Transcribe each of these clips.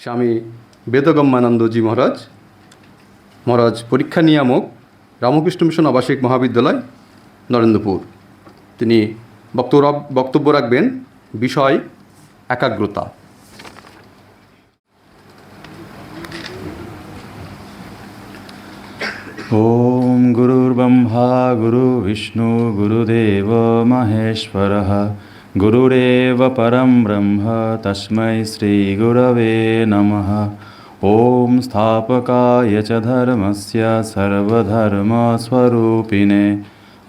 স্বামী বেদগম্যানন্দজি মহারাজ মহারাজ পরীক্ষা নিয়ামক রামকৃষ্ণ মিশন আবাসিক মহাবিদ্যালয় নরেন্দ্রপুর তিনি বক্তব্য বক্তব্য রাখবেন বিষয় একাগ্রতা ॐ गुरुर्ब्रह्मा गुरुविष्णु गुरुदेव महेश्वरः गुरुरेव परम ब्रह्म तस्मै श्रीगुरवे नमः। ॐ स्थापकाय च धर्मस्य सर्वधर्मस्वरूपिणे।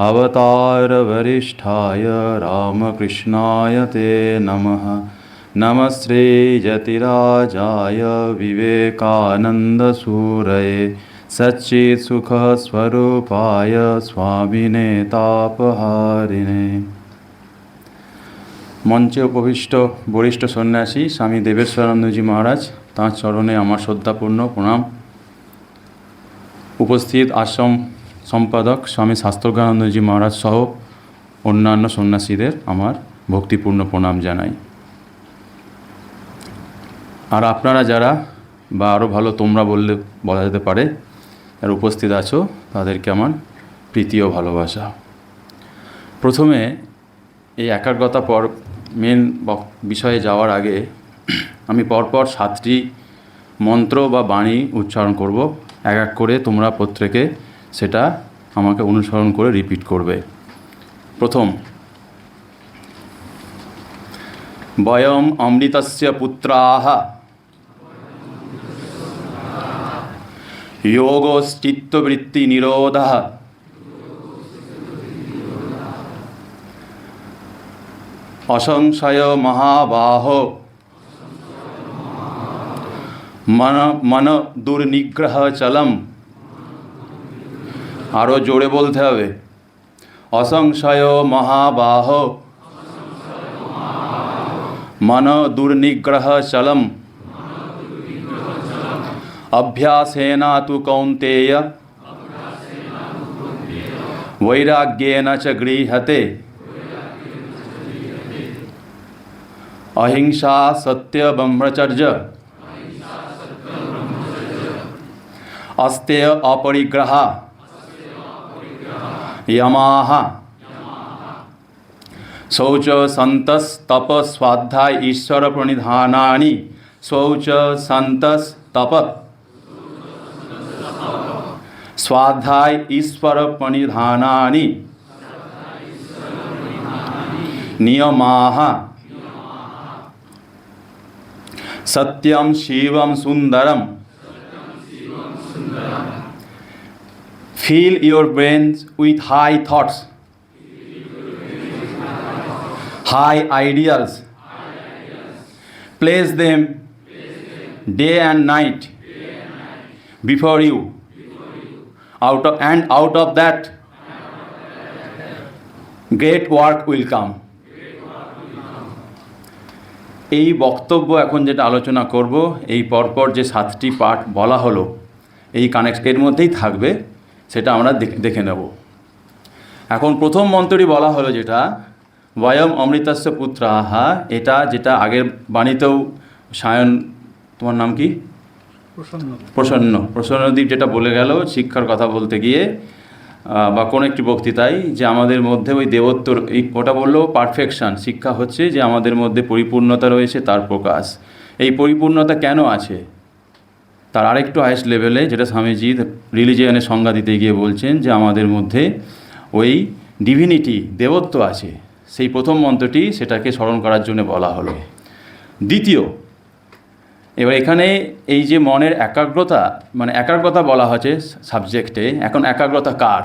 अवतारवरिष्ठाय रामकृष्णाय ते नमः। नमः श्रीयतिराजाय विवेकानन्दसूरये। सच्चित्सुखस्वरूपाय स्वामिने तापहारिणे মঞ্চে উপবিষ্ট বরিষ্ঠ সন্ন্যাসী স্বামী দেবেশ্বরানন্দজি মহারাজ, তাঁর চরণে আমার শ্রদ্ধাপূর্ণ প্রণাম। উপস্থিত আশ্রম সম্পাদক স্বামী শাস্ত্রজ্ঞানন্দজি মহারাজ সহ অন্যান্য সন্ন্যাসীদের আমার ভক্তিপূর্ণ প্রণাম জানাই। আর আপনারা যারা বা আরও ভালো তোমরা বললে বলা যেতে পারে আর উপস্থিত আছো, তাদেরকে আমার প্রীতি ও ভালোবাসা। প্রথমে এই একাগ্রতা পর মেন বিষয়ে যাওয়ার আগে আমি পরপর সাতটি মন্ত্র বা বাণী উচ্চারণ করব এক এক করে তোমরা প্রত্যেকে সেটা আমাকে অনুসরণ করে রিপিট করবে প্রথম বয়ম অমৃতস্য পুত্রাহ योगोश्चित्तवृत्तिनिरोधः असंशय महाबाहो मन मन দুর্নিগ্রহ চলম আরও জোরে বলতে হবে অসংশয় মহাবাহ মন দুর্নিগ্রহ চলম अभ्यासेन तु कौन्तेय वैराग्येन च गृह्यते अहिंसा सत्य ब्रह्मचर्य। अस्तेय अपरिग्रह। यमाः शौच सन्तस्तप स्वाध्याय ईश्वर प्रणिधानानि। शौच सन्तस्तप स्वाध्याय ईश्वर प्रणिधानानि। नियमाः সত্যম শিবম Sundaram fill your brain with high thoughts high ideals place them day and night before you out of, and out of that great work will come এই বক্তব্য এখন যেটা আলোচনা করব এই পরপর যে সাতটি পাঠ বলা হলো এই কানেক্ট এর মধ্যেই থাকবে সেটা আমরা দেখ- দেখে নেব। এখন প্রথম মন্ত্রটি বলা হলো যেটা বয়ম অমৃতাস্য পুত্র আহা এটা যেটা আগের বাণীতেও সায়ন তোমার নাম কি? প্রসন্ন। প্রসন্ন। প্রসন্নদীপ যেটা বলে গেল শিক্ষার কথা বলতে গিয়ে বা কোনো একটি বক্তৃতায় যে আমাদের মধ্যে ওই দেবত্বর, এই ওটা বলল পারফেকশন শিক্ষা হচ্ছে যে আমাদের মধ্যে পরিপূর্ণতা রয়েছে, তার প্রকাশ। এই পরিপূর্ণতা কেন আছে? তার আরেকটু হাইস্ট লেভেলে যেটা স্বামীজি রিলিজিয়ানের সংজ্ঞা দিতে গিয়ে বলছেন যে আমাদের মধ্যে ওই ডিভিনিটি দেবত্ব আছে। সেই প্রথম মন্ত্রটি সেটাকে স্মরণ করার জন্য বলা হলো। দ্বিতীয়, এবার এখানে এই যে মনের একাগ্রতা মানে একাগ্রতা বলা হচ্ছে সাবজেক্টে এখন একাগ্রতা কার?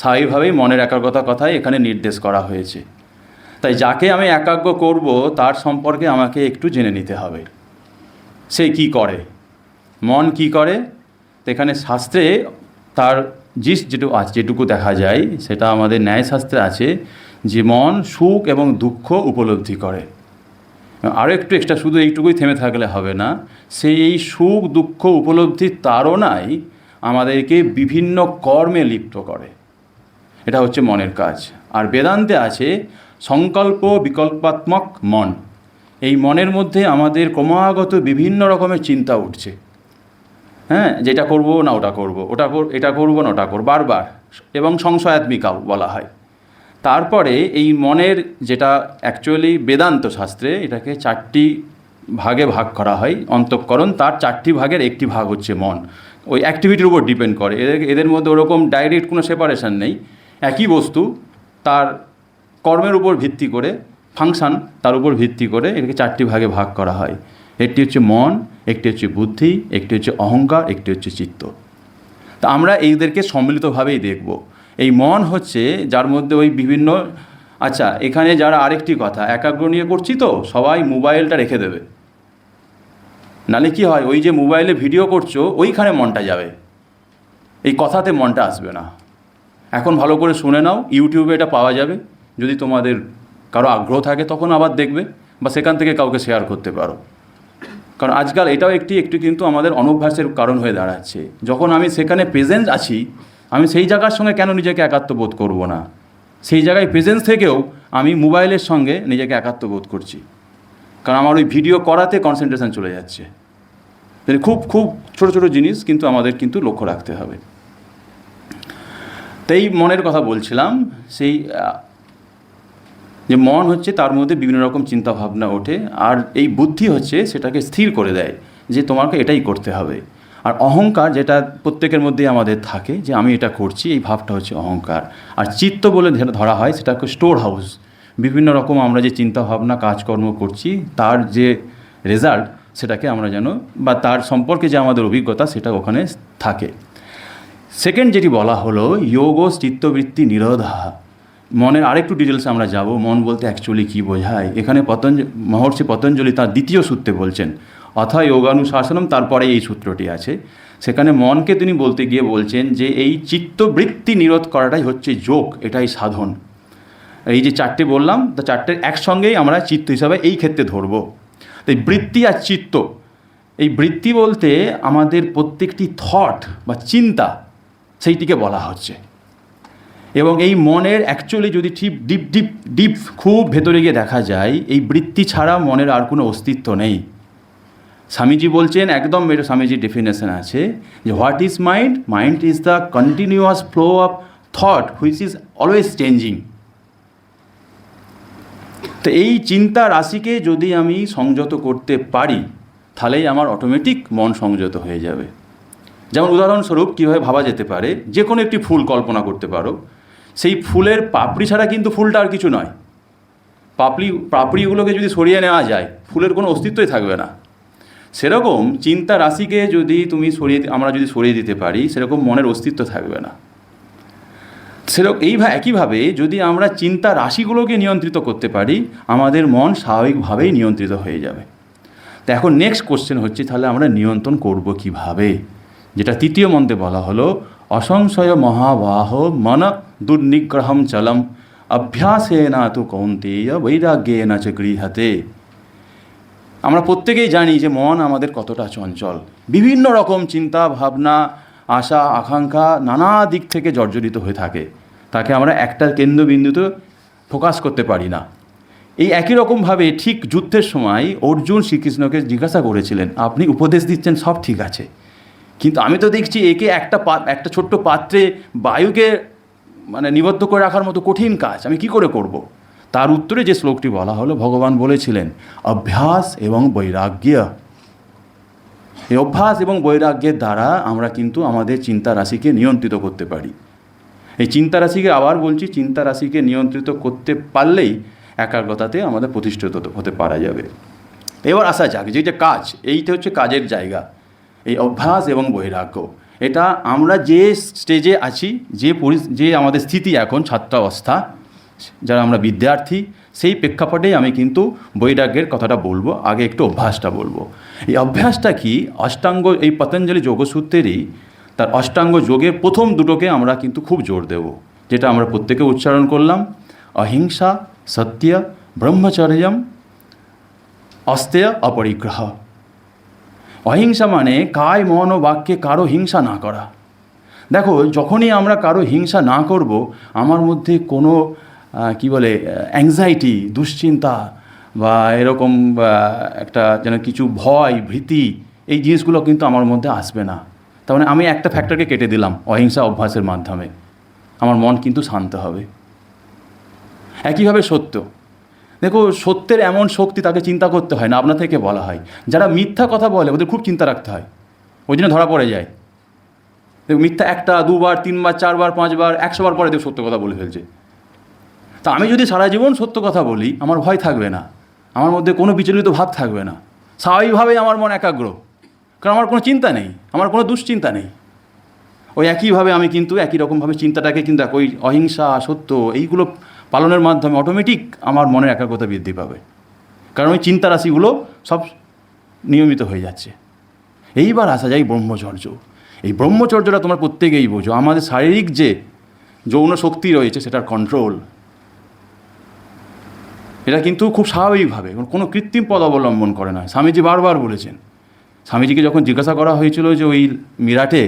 স্বাভাবিকভাবেই মনের একাগ্রতার কথাই এখানে নির্দেশ করা হয়েছে। তাই যাকে আমি একাগ্র করব, তার সম্পর্কে আমাকে একটু জেনে নিতে হবে। সে কি করে? মন কি করে? এখানে শাস্ত্রে তার জিস যেটুকু আছে যেটুকু দেখা যায়, সেটা আমাদের ন্যায়শাস্ত্রে আছে যে মন সুখ এবং দুঃখ উপলব্ধি করে। আরও একটু এক্সট্রা শুধু এইটুকুই থেমে থাকলে হবে না, সেই এই সুখ দুঃখ উপলব্ধির তাড়নায় আমাদেরকে বিভিন্ন কর্মে লিপ্ত করে। এটা হচ্ছে মনের কাজ। আর বেদান্তে আছে সংকল্প বিকল্পাত্মক মন। এই মনের মধ্যে আমাদের ক্রমাগত বিভিন্ন রকমের চিন্তা উঠছে। হ্যাঁ যেটা করব না ওটা করব, ওটা এটা করব না ওটা করব, বারবার এবং সংশয়াত্মিকাও বলা হয়। তারপরে এই মনের যেটা অ্যাকচুয়ালি বেদান্ত শাস্ত্রে এটাকে চারটি ভাগে ভাগ করা হয়, অন্তঃকরণ, তার চারটি ভাগের একটি ভাগ হচ্ছে মন। ওই অ্যাক্টিভিটির উপর ডিপেন্ড করে। এদের এদের মধ্যে ওরকম ডাইরেক্ট কোনো সেপারেশন নেই। একই বস্তু তার কর্মের উপর ভিত্তি করে ফাংশন তার উপর ভিত্তি করে এটাকে চারটি ভাগে ভাগ করা হয়। একটি হচ্ছে মন, একটি হচ্ছে বুদ্ধি, একটি হচ্ছে অহংকার, একটি হচ্ছে চিত্ত। তা আমরা এইদেরকে সম্মিলিতভাবেই দেখব। এই মন হচ্ছে যার মধ্যে ওই বিভিন্ন আচ্ছা এখানে যারা আরেকটি কথা, একাগ্র নিয়ে করছি তো, সবাই মোবাইলটা রেখে দেবে। নালে কি হয়, ওই যে মোবাইলে ভিডিও করছ, ওইখানে মনটা যাবে। এই কথাতে মনটা আসবে না। এখন ভালো করে শুনে নাও, ইউটিউবে এটা পাওয়া যাবে। যদি তোমাদের কারও আগ্রহ থাকে, তখন আবার দেখবে বা সেখান থেকে কাউকে শেয়ার করতে পারো। কারণ আজকাল এটাও একটি, একটু কিন্তু আমাদের অনভ্যাসের কারণ হয়ে দাঁড়াচ্ছে। যখন আমি সেখানে প্রেজেন্স আছি, আমি সেই জায়গার সঙ্গে কেন নিজেকে একাত্ম বোধ করব না? সেই জায়গায় প্রেজেন্স থেকেও আমি মোবাইলের সঙ্গে নিজেকে একাত্ম বোধ করছি। কারণ আমার ওই ভিডিও করাতে কনসেন্ট্রেশন চলে যাচ্ছে। মানে খুব খুব ছোট ছোট জিনিস কিন্তু আমাদের কিন্তু লক্ষ্য রাখতে হবে। তো এই মনের কথা বলছিলাম, সেই যে মন হচ্ছে তার মধ্যে বিভিন্ন রকম চিন্তা ভাবনা ওঠে, আর এই বুদ্ধি হচ্ছে সেটাকে স্থির করে দেয় যে তোমাকে এটাই করতে হবে। আর অহংকার যেটা প্রত্যেকের মধ্যেই আমাদের থাকে, যে আমি এটা করছি, এই ভাবটা হচ্ছে অহংকার। আর চিত্ত বলে ধরা হয় সেটাকে স্টোর হাউস বিভিন্ন রকম আমরা যে চিন্তা ভাবনা কাজকর্ম করছি, তার যে রেজাল্ট সেটাকে আমরা যেন, বা তার সম্পর্কে যে আমাদের অভিজ্ঞতা, সেটা ওখানে থাকে। সেকেন্ড যেটি বলা হলো যোগ চিত্তবৃত্তি নিরোধা। মনের আরেকটু ডিটেলসে আমরা যাব। মন বলতে অ্যাকচুয়ালি কী বোঝায়? এখানে পতঞ্জ, মহর্ষি পতঞ্জলি তার দ্বিতীয় সূত্রে বলছেন, অথা যোগানুশাসনম তারপরে এই সূত্রটি আছে। সেখানে মনকে তিনি বলতে গিয়ে বলছেন যে, এই চিত্তবৃত্তি নিরোধ করাটাই হচ্ছে যোগ, এটাই সাধন। এই যে চারটে বললাম, তো চারটের একসঙ্গেই আমরা চিত্ত হিসাবে এই ক্ষেত্রে ধরবো। তাই বৃত্তি আর চিত্ত, এই বৃত্তি বলতে আমাদের প্রত্যেকটি থট বা চিন্তা সেইটিকে বলা হচ্ছে। এবং এই মনের অ্যাকচুয়ালি যদি ঠিক ডিপ ডিপ ডিপ খুব ভেতরে গিয়ে দেখা যায়, এই বৃত্তি ছাড়া মনের আর কোনো অস্তিত্ব নেই। স্বামীজি বলছেন, একদম এটা স্বামীজির ডেফিনেশন আছে যে what is mind mind is the continuous flow of thought which is always changing তো এই চিন্তা রাশিকে যদি আমি সংযত করতে পারি, তাহলেই আমার অটোমেটিক মন সংযত হয়ে যাবে। যেমন উদাহরণস্বরূপ কীভাবে ভাবা যেতে পারে, যে কোনো একটি ফুল কল্পনা করতে পারো। সেই ফুলের পাপড়ি ছাড়া কিন্তু ফুলটা আর কিছু নয়। পাপড়ি, পাপড়িগুলোকে যদি সরিয়ে নেওয়া যায়, ফুলের কোনো অস্তিত্বই থাকবে না। সেরকম চিন্তা রাশিকে যদি তুমি সরিয়ে আমরা যদি সরিয়ে দিতে পারি, সেরকম মনের অস্তিত্ব থাকবে না। সেরকম এইভাবে একইভাবে যদি আমরা চিন্তা রাশিগুলোকে নিয়ন্ত্রিত করতে পারি, আমাদের মন স্বাভাবিকভাবেই নিয়ন্ত্রিত হয়ে যাবে। তো এখন নেক্সট কোশ্চেন হচ্ছে, তাহলে আমরা নিয়ন্ত্রণ করব কীভাবে? যেটা তৃতীয় মন্ত্রে বলা হলো, অসংশয় মহাবাহ মন দুর্নিগ্রহম চলম অভ্যাসে না তো কৌন্তেয় বৈরাগ্যে না চ আমরা প্রত্যেকেই জানি যে মন আমাদের কতটা চঞ্চল। বিভিন্ন রকম চিন্তা, ভাবনা, আশা, আকাঙ্ক্ষা নানা দিক থেকে জর্জরিত হয়ে থাকে। তাকে আমরা একটা কেন্দ্রবিন্দুতে ফোকাস করতে পারি না। এই একই রকমভাবে ঠিক যুদ্ধের সময় অর্জুন শ্রীকৃষ্ণকে জিজ্ঞাসা করেছিলেন, আপনি উপদেশ দিচ্ছেন, সব ঠিক আছে। কিন্তু আমি তো দেখছি একে একটা একটা ছোট্ট পাত্রে বায়ুকে মানে নিবদ্ধ করে রাখার মতো কঠিন কাজ। আমি কি করে করব। তার উত্তরে যে শ্লোকটি বলা হলো, ভগবান বলেছিলেন, অভ্যাস এবং বৈরাগ্য। এই অভ্যাস এবং বৈরাগ্যের দ্বারা আমরা কিন্তু আমাদের চিন্তা রাশিকে নিয়ন্ত্রিত করতে পারি। এই চিন্তা রাশিকে আবার বলছি, চিন্তা রাশিকে নিয়ন্ত্রিত করতে পারলেই একাগ্রতাতে আমাদের প্রতিষ্ঠিত হতে- পারা যাবে। এবার আসা যাক যে কাজ, এইটা হচ্ছে কাজের জায়গা। এই অভ্যাস এবং বৈরাগ্য এটা আমরা যে স্টেজে আছি, যে পরি, যে আমাদের স্থিতি এখন ছাত্রাবস্থা যারা আমরা বিদ্যার্থী, সেই প্রেক্ষাপটেই আমি কিন্তু বৈরাগ্যের কথাটা বলব, আগে একটু অভ্যাসটা বলব। এই অভ্যাসটা কি? অষ্টাঙ্গ, এই পতঞ্জলি যোগসূত্রেরই তার অষ্টাঙ্গ যোগের প্রথম দুটোকে আমরা কিন্তু খুব জোর দেব, যেটা আমরা প্রত্যেকে উচ্চারণ করলাম, অহিংসা, সত্য, ব্রহ্মচর্যম, অস্তেয়, অপরিগ্রহ। অহিংসা মানে কায় মন ও বাক্যে কারও হিংসা না করা। দেখো, যখনই আমরা কারও হিংসা না করব, আমার মধ্যে কোনো কি বলে অ্যাংজাইটি দুশ্চিন্তা বা এরকম একটা যেন কিছু ভয়, ভীতি, এই জিনিসগুলো কিন্তু আমার মধ্যে আসবে না। তার মানে আমি একটা ফ্যাক্টরকে কেটে দিলাম অহিংসা অভ্যাসের মাধ্যমে। আমার মন কিন্তু শান্ত হবে। একইভাবে সত্য। দেখো, সত্যের এমন শক্তি তাকে চিন্তা করতে হয় না আপনা থেকে বলা হয়। যারা মিথ্যা কথা বলে, ওদের খুব চিন্তা রাখতে হয়। ওই জন্য ধরা পড়ে যায়। দেখো, মিথ্যা একটা, দুবার, তিনবার, চারবার, পাঁচবার, একশোবার পরে দেখো সত্য কথা বলে ফেলছে। তা আমি যদি সারা জীবন সত্য কথা বলি, আমার ভয় থাকবে না। আমার মধ্যে কোনো বিচলিত ভাব থাকবে না। স্বাভাবিকভাবেই আমার মন একাগ্র। কারণ আমার কোনো চিন্তা নেই, আমার কোনো দুশ্চিন্তা নেই। ওই একইভাবে আমি কিন্তু একই রকমভাবে চিন্তাটাকে কিন্তু ওই অহিংসা, সত্য, এইগুলো পালনের মাধ্যমে অটোমেটিক আমার মনের একাগ্রতা বৃদ্ধি পাবে। কারণ ওই চিন্তা রাশিগুলো সব নিয়মিত হয়ে যাচ্ছে। এইবার আসা যায় ব্রহ্মচর্য। এই ব্রহ্মচর্যটা তোমরা প্রত্যেকেই বোঝো। আমাদের শারীরিক যে যৌন শক্তি রয়েছে, সেটার কন্ট্রোল এটা কিন্তু খুব স্বাভাবিকভাবে কোনো কৃত্রিম পদ অবলম্বন করে না। স্বামীজি বারবার বলেছেন। স্বামীজিকে যখন জিজ্ঞাসা করা হয়েছিল যে ওই মিরাটে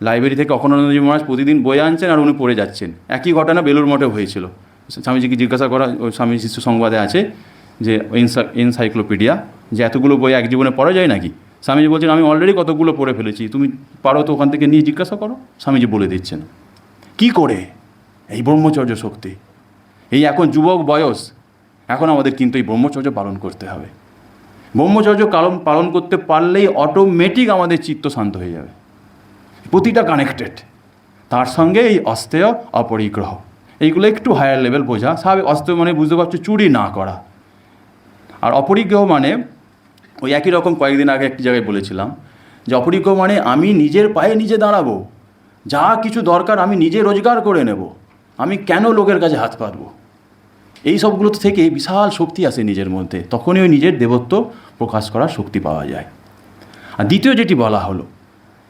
লাইব্রেরি থেকে অখণ্ডানন্দজি মহারাজ প্রতিদিন বই আনছেন আর উনি পড়ে যাচ্ছেন, একই ঘটনা বেলুর মঠে হয়েছিল। স্বামীজিকে জিজ্ঞাসা করা ওই স্বামী শিশু সংবাদে আছে যে এনসা- এনসাইক্লোপিডিয়া, যে এতগুলো বই এক জীবনে পড়া যায় নাকি? স্বামীজি বলছেন, আমি অলরেডি কতগুলো পড়ে ফেলেছি। তুমি পারো তো ওখান থেকে নিয়ে জিজ্ঞাসা করো। স্বামীজি বলে দিচ্ছেন। কি করে? এই ব্রহ্মচর্য শক্তি। এই এখন যুবক বয়স, এখন আমাদের কিন্তু এই ব্রহ্মচর্য পালন করতে হবে। ব্রহ্মচর্য কালন পালন করতে পারলেই অটোমেটিক আমাদের চিত্ত শান্ত হয়ে যাবে। প্রতিটা কানেক্টেড তার সঙ্গে এই অস্তেয়, অপরিগ্রহ। এইগুলো একটু হায়ার লেভেল বোঝা। স্বাভাবিক অস্তেয় মানে বুঝতে পারছ, চুরি না করা। আর অপরিগ্রহ মানে ওই একই রকম কয়েকদিন আগে একটি জায়গায় বলেছিলাম যে অপরিগ্রহ মানে আমি নিজের পায়ে নিজে দাঁড়াবো। যা কিছু দরকার আমি নিজে রোজগার করে নেব। আমি কেন লোকের কাছে হাত পাতবো? এই সবগুলো থেকে বিশাল শক্তি আসে নিজের মধ্যে। তখনই ওই নিজের দেবত্ব প্রকাশ করার শক্তি পাওয়া যায়। আর দ্বিতীয় যেটি বলা হলো,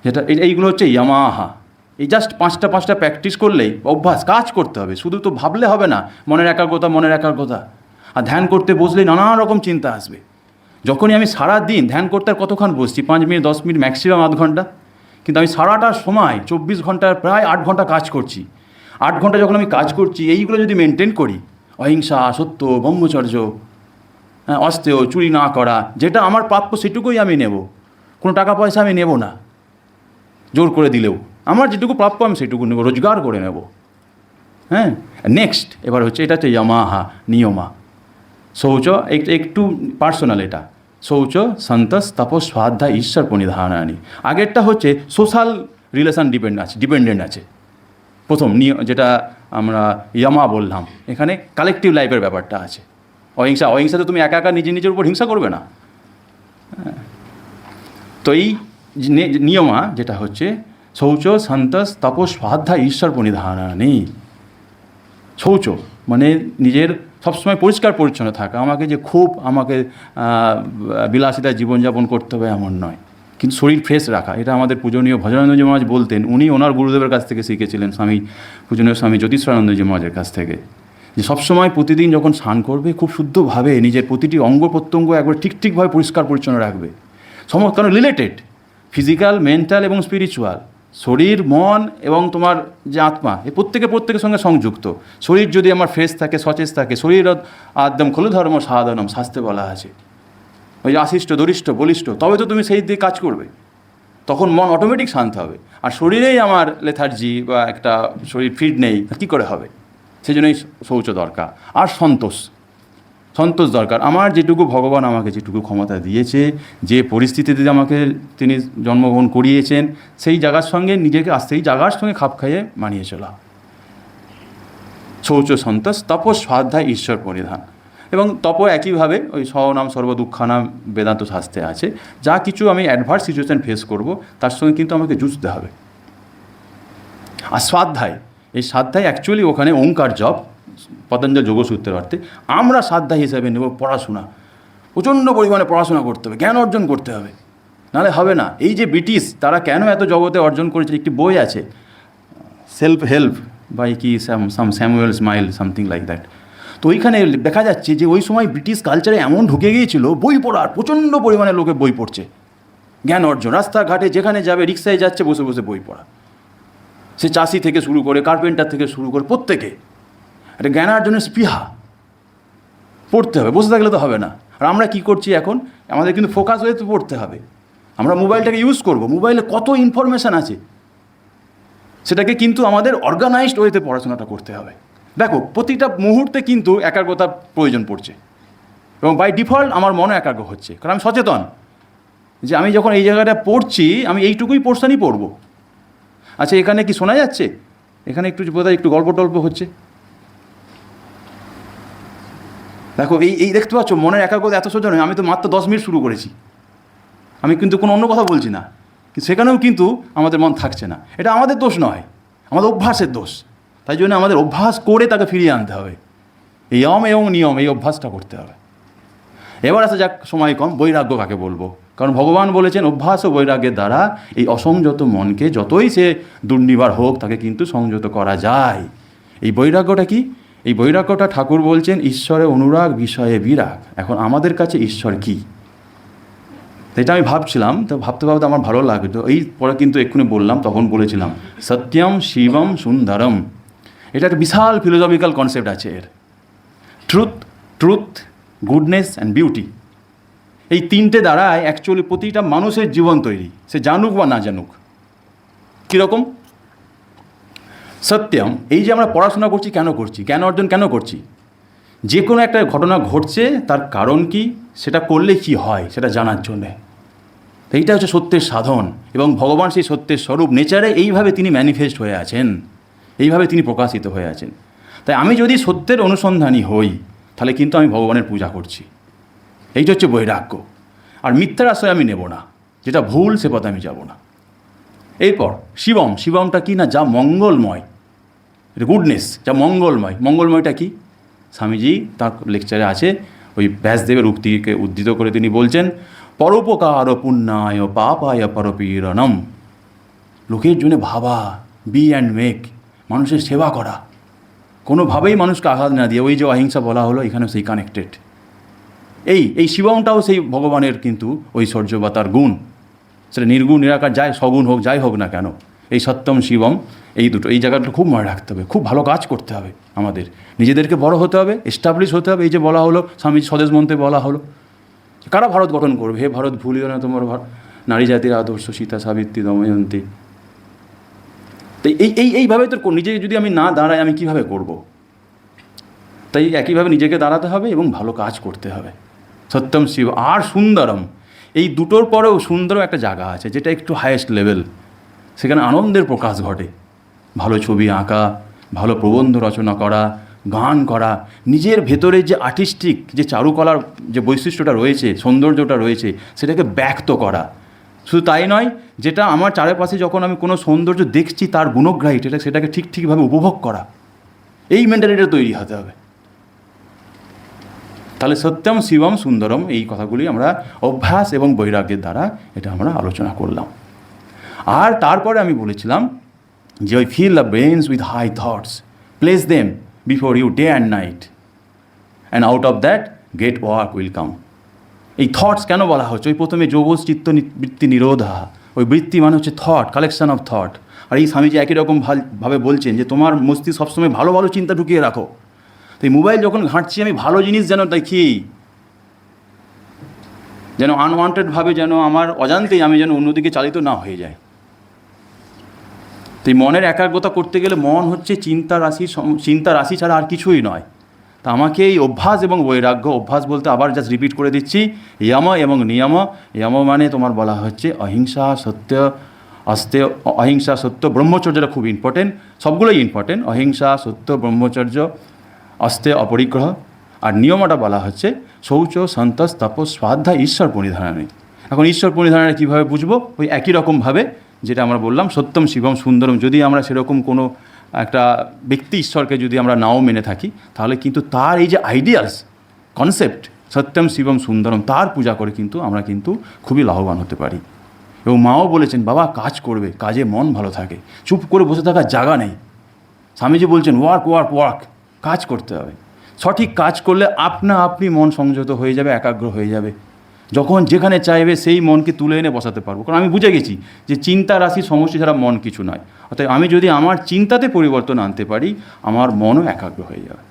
যেটা এই- এইগুলো হচ্ছে ইয়ামাহা। এই জাস্ট পাঁচটা পাঁচটা প্র্যাকটিস করলেই অভ্যাস, কাজ করতে হবে। শুধু তো ভাবলে হবে না, মনের একাগ্রতা মনের একাগ্রতা। আর ধ্যান করতে বসলেই নানা রকম চিন্তা আসবে। যখনই আমি সারা দিন ধ্যান করতে আর কতক্ষণ বসছি? পাঁচ মিনিট, দশ মিনিট ম্যাক্সিমাম আধ ঘণ্টা? কিন্তু আমি সারাটা সময়, চব্বিশ ঘণ্টার প্রায় আট ঘণ্টা কাজ করছি। আট ঘণ্টা যখন আমি কাজ করছি, এইগুলো যদি মেনটেন করি, অহিংসা, সত্য, ব্রহ্মচর্য হ্যাঁ অস্তেয় চুরি না করা, যেটা আমার প্রাপ্য সেটুকুই আমি নেব। কোনো টাকা পয়সা আমি নেব না, জোর করে দিলেও। আমার যেটুকু প্রাপ্য, আমি সেটুকু নেব, রোজগার করে নেব। হ্যাঁ? নেক্সট এবার হচ্ছে এটা হচ্ছে ইয়ামাহা নিয়মা শৌচ, এক- একটু পার্সোনাল এটা। শৌচ সন্তস তপস স্বাধ্যা ঈশ্বর পরিধানানি আগেরটা হচ্ছে সোশ্যাল রিলেশন ডিপেন্ড আছে ডিপেন্ডেন্ট আছে। প্রথম নিয়, যেটা আমরা ইয়ামা বললাম, এখানে কালেকটিভ লাইফের ব্যাপারটা আছে। অহিংসা অহিংসাতে তুমি একা একা নিজে নিজের উপর হিংসা করবে না। হ্যাঁ। তো এই নিয়মা, যেটা হচ্ছে শৌচ সন্তস তপস স্বাধ্যা ঈশ্বর পরিধানানি শৌচ মানে নিজের সবসময় পরিষ্কার পরিচ্ছন্ন থাকা আমাকে যে খুব আমাকে বিলাসিতা জীবনযাপন করতে হবে এমন নয় কিন্তু শরীর ফ্রেশ রাখা এটা আমাদের পূজনীয় ভজনানন্দজি মহারাজ বলতেন উনি ওনার গুরুদেবের কাছ থেকে শিখেছিলেন, স্বামী, পূজনীয় স্বামী জ্যোতিষানন্দজি মহারাজের কাছ থেকে। যে সবসময় প্রতিদিন যখন স্নান করবে, খুব শুদ্ধভাবে নিজের প্রতিটি অঙ্গ প্রত্যঙ্গ একবার ঠিক ঠিকভাবে পরিষ্কার পরিচ্ছন্ন রাখবে। সমস্ত কারণ রিলেটেড ফিজিক্যাল মেন্টাল এবং স্পিরিচুয়াল শরীর, মন এবং তোমার যে আত্মা, এই প্রত্যেকে প্রত্যেকের সঙ্গে সংযুক্ত। শরীর যদি আমার ফ্রেশ থাকে সচেত থাকে, শরীর আদম খলু ধর্ম সাধারণ শাস্তে বলা আছে। ওই যে আশিষ্ট দরিষ্ঠ বলিষ্ঠ, তবে তো তুমি সেই দিকে কাজ করবে। তখন মন অটোমেটিক শান্ত হবে। আর শরীরেই আমার লেথার্জি বা একটা শরীর ফিট নেই, কী করে হবে? সেই জন্যই শৌচ দরকার। আর সন্তোষ। সন্তোষ দরকার। আমার যেটুকু ভগবান আমাকে যেটুকু ক্ষমতা দিয়েছে, যে পরিস্থিতিতে আমাকে তিনি জন্মগ্রহণ করিয়েছেন, সেই জায়গার সঙ্গে নিজেকে সেই জায়গার সঙ্গে খাপ খাইয়ে মানিয়ে চলা। শৌচ সন্তোষ তপ শ্রদ্ধা ঈশ্বর পরিধান। এবং তপ একইভাবে ওই সহনাম সর্বদুঃখানাম বেদান্ত শাস্ত্রে আছে। যা কিছু আমি অ্যাডভার্স সিচুয়েশন ফেস করব, তার সঙ্গে কিন্তু আমাকে যুঝতে হবে। আর স্বাধ্যায় এই স্বাধ্যায় অ্যাকচুয়ালি ওখানে ওঙ্কার জপ পতঞ্জল যোগসূত্রের অর্থে, আমরা শ্রাদ্ধা হিসাবে নেব পড়াশোনা। প্রচণ্ড পরিমাণে পড়াশোনা করতে হবে, জ্ঞান অর্জন করতে হবে। নাহলে হবে না। এই যে ব্রিটিশ, তারা কেন এত জগতে অর্জন করেছে? একটি বই আছে সেলফ হেল্প বাই কি Sam Samuel Smile something like that তো ওইখানে দেখা যাচ্ছে যে ওই সময় ব্রিটিশ কালচারে এমন ঢুকে গিয়েছিল, বই পড়ার প্রচণ্ড পরিমাণে লোকে বই পড়ছে। জ্ঞান অর্জন, রাস্তাঘাটে যেখানে যাবে, রিক্সায় যাচ্ছে, বসে বসে বই পড়া। সে চাষি থেকে শুরু করে কার্পেন্টার থেকে শুরু করে, প্রত্যেকে। একটা জ্ঞানার্জনের স্পৃহা। পড়তে হবে, বসে থাকলে তো হবে না। আর আমরা কি করছি এখন? আমাদের কিন্তু ফোকাস হয়ে তো পড়তে হবে। আমরা মোবাইলটাকে ইউজ করব, মোবাইলে কত ইনফরমেশান আছে? সেটাকে কিন্তু আমাদের অর্গানাইজড ওয়েতে পড়াশোনাটা করতে হবে। দেখো, প্রতিটা মুহূর্তে কিন্তু একাগ্রতার প্রয়োজন পড়ছে। এবং বাই ডিফল্ট আমার মনে একাগ্র হচ্ছে। কারণ আমি সচেতন যে আমি যখন এই জায়গাটা পড়ছি, আমি এইটুকুই পোর্শনই পড়ব। আচ্ছা এখানে কি শোনা যাচ্ছে? এখানে একটু বোধহয় একটু গল্প টল্প হচ্ছে। দেখো, এই এই দেখতে পাচ্ছ, মনের একাগ্রতা এত সোজা নয় আমি তো মাত্র দশ মিনিট শুরু করেছি। আমি কিন্তু কোনো অন্য কথা বলছি না। সেখানেও কিন্তু আমাদের মন থাকছে না। এটা আমাদের দোষ নয়, আমাদের অভ্যাসের দোষ। তাই জন্য আমাদের অভ্যাস করে তাকে ফিরিয়ে আনতে হবে। এই অম এবং নিয়ম, এই অভ্যাসটা করতে হবে। এবার আসা যাক সময় কম, বৈরাগ্য কাকে বলব? কারণ ভগবান বলেছেন, অভ্যাস ও বৈরাগ্যের দ্বারা এই অসংযত মনকে যতই সে দুর্নিবার হোক, তাকে কিন্তু সংযত করা যায়। এই বৈরাগ্যটা কি? এই বৈরাগ্যটা ঠাকুর বলছেন, ঈশ্বরে অনুরাগ, বিষয়ে বিরাগ। এখন আমাদের কাছে ঈশ্বর কী? এটা আমি ভাবছিলাম, তো ভাবতে ভাবতে আমার ভালো লাগতো এই পরে কিন্তু এক্ষুনি বললাম, তখন বলেছিলাম, সত্যম শিবম সুন্দরম। এটা একটা বিশাল ফিলোসফিক্যাল কনসেপ্ট আছে এর। Truth truth goodness and beauty এই তিনটে দ্বারায় অ্যাকচুয়ালি প্রতিটা মানুষের জীবন তৈরি। সে জানুক বা না জানুক। কীরকম? সত্যম, এই যে আমরা পড়াশোনা করছি, কেন করছি? জ্ঞান অর্জন কেন করছি? যে কোনো একটা ঘটনা ঘটছে, তার কারণ কি? সেটা করলে কি হয়? সেটা জানার জন্যে। এইটা হচ্ছে সত্যের সাধন এবং ভগবান সেই সত্যের স্বরূপ, নেচারে এইভাবে তিনি ম্যানিফেস্ট হয়ে আছেন। এইভাবে তিনি প্রকাশিত হয়ে আছেন। তাই আমি যদি সত্যের অনুসন্ধানী হই, তাহলে কিন্তু আমি ভগবানের পূজা করছি। এইটা হচ্ছে বৈরাগ্য। আর মিথ্যার আশ্রয় আমি নেব না। যেটা ভুল, সে পথে আমি যাব না। এরপর শিবম, শিবমটা কি না, যা মঙ্গলময় গুডনেস যা মঙ্গলময়। মঙ্গলময়টা কি? স্বামীজি তার লেকচারে আছে, ওই ব্যাসদেবের উক্তিকে উদ্ধৃত করে তিনি বলছেন, পরোপকার পুণ্যায় পাপায় পরপীড়নম। লোকের জন্য ভাবা বি অ্যান্ড মেক মানুষের সেবা করা। কোনোভাবেই মানুষকে আঘাত না দিয়ে, ওই যে অহিংসা বলা হলো এখানে সেই কানেক্টেড এই এই শিবমটাও সেই ভগবানের কিন্তু ঐশ্বর্য বা তার গুণ। সেটা নির্গুণ, নিরাকার, যাই সগুণ হোক, যাই হোক না কেন, এই সত্যম শিবম, এই দুটো, এই জায়গাটা খুব মনে রাখতে হবে, খুব ভালো কাজ করতে হবে আমাদের। নিজেদেরকে বড় হতে হবে এস্টাবলিশ হতে হবে, এই যে বলা হলো স্বামী স্বদেশ মন্ত্রে বলা হলো। কারা ভারত গঠন করবে? হে ভারত ভুলিও না তোমার নারী জাতির আদর্শ, সীতা সাবিত্রী দময়ন্তী। তাই এই এই, এইভাবে তো কর- নিজে যদি আমি না দাঁড়াই, আমি কীভাবে করব? তাই একইভাবে নিজেকে দাঁড়াতে হবে এবং ভালো কাজ করতে হবে। সত্যম শিব, আর সুন্দরম এই দুটোর পরেও সুন্দর একটা জায়গা আছে, যেটা একটু হায়েস্ট লেভেল সেখানে আনন্দের প্রকাশ ঘটে। ভালো ছবি আঁকা, ভালো প্রবন্ধ রচনা করা, গান করা, নিজের ভেতরে যে আর্টিস্টিক যে চারুকলার যে বৈশিষ্ট্যটা রয়েছে, সৌন্দর্যটা রয়েছে, সেটাকে ব্যক্ত করা। শুধু তাই নয়, যেটা আমার চারপাশে যখন আমি কোনো সৌন্দর্য দেখছি, তার গুণগ্রাহী সেটাকে ঠিক ঠিকভাবে উপভোগ করা। এই মেন্টালিটিটা তৈরি হতে হবে। তাহলে সত্যম শিবম সুন্দরম এই কথাগুলি আমরা অভ্যাস এবং বৈরাগ্যের দ্বারা এটা আমরা আলোচনা করলাম। আর তারপরে আমি বলেছিলাম যে ওই fill the brains with high thoughts place them before you day and night and out of that great work will come এই থটস কেন বলা হচ্ছে? ওই প্রথমে যোগস চিত্ত বৃত্তি নিরোধা, ওই বৃত্তি মানে হচ্ছে থট কালেকশন অফ থট আর এই স্বামীজি একই রকম ভাবে বলছেন যে তোমার মস্তিষ্ক সবসময় ভালো ভালো চিন্তা ঢুকিয়ে রাখো। তো এই মোবাইল যখন ঘাঁটছি, আমি ভালো জিনিস যেন দেখি, যেন আনওয়ান্টেডভাবে যেন আমার অজান্তেই আমি যেন অন্যদিকে চালিত না হয়ে যায় তো এই মনের একাগ্রতা করতে গেলে মন হচ্ছে চিন্তা রাশি চিন্তা রাশি ছাড়া আর কিছুই নয়। তা আমাকে এই অভ্যাস এবং বৈরাগ্য, অভ্যাস বলতে আবার জাস্ট রিপিট করে দিচ্ছি, ইয়ম এবং নিয়ম। ইয়ম মানে তোমার বলা হচ্ছে অহিংসা, সত্য আস্তে অহিংসা, সত্য, ব্রহ্মচর্যটা খুব ইম্পর্টেন্ট সবগুলোই ইম্পর্টেন্ট অহিংসা, সত্য, ব্রহ্মচর্য আস্তে অপরিগ্রহ। আর নিয়মটা বলা হচ্ছে, শৌচ সন্তোষ তপস স্বাধ্যায় ঈশ্বর পরিধারণে এখন ঈশ্বর পরিধারণে কীভাবে বুঝব? ওই একই রকমভাবে যেটা আমরা বললাম, সত্যম শিবম সুন্দরম। যদি আমরা সেরকম কোনো একটা ব্যক্তি ঈশ্বরকে যদি আমরা নাও মেনে থাকি, তাহলে কিন্তু তার এই যে আইডিয়ালস কনসেপ্ট সত্যম শিবম সুন্দরম, তার পূজা করে কিন্তু আমরা কিন্তু খুবই লাভবান হতে পারি। এবং মাও বলেছেন, বাবা, কাজ করবে, কাজে মন ভালো থাকে। চুপ করে বসে থাকার জায়গা নেই। স্বামীজি বলছেন, ওয়ার্ক ওয়ার্ক ওয়ার্ক। কাজ করতে হবে। সঠিক কাজ করলে আপনা আপনি মন সংযত হয়ে যাবে, একাগ্র হয়ে যাবে। যখন যেখানে চাইবে সেই মনকে তুলে এনে বসাতে পারব। কারণ আমি বুঝে গেছি যে চিন্তা রাশি সমষ্টি ছাড়া মন কিছু নয়। অর্থাৎ আমি যদি আমার চিন্তাতে পরিবর্তন আনতে পারি, আমার মনও একাগ্র হয়ে যাবে।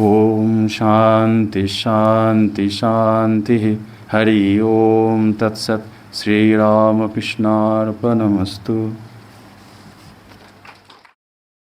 ওম শান্তি শান্তি শান্তি। হরি ওম তৎসৎ। শ্রীরামকৃষ্ণার্পণমস্তু।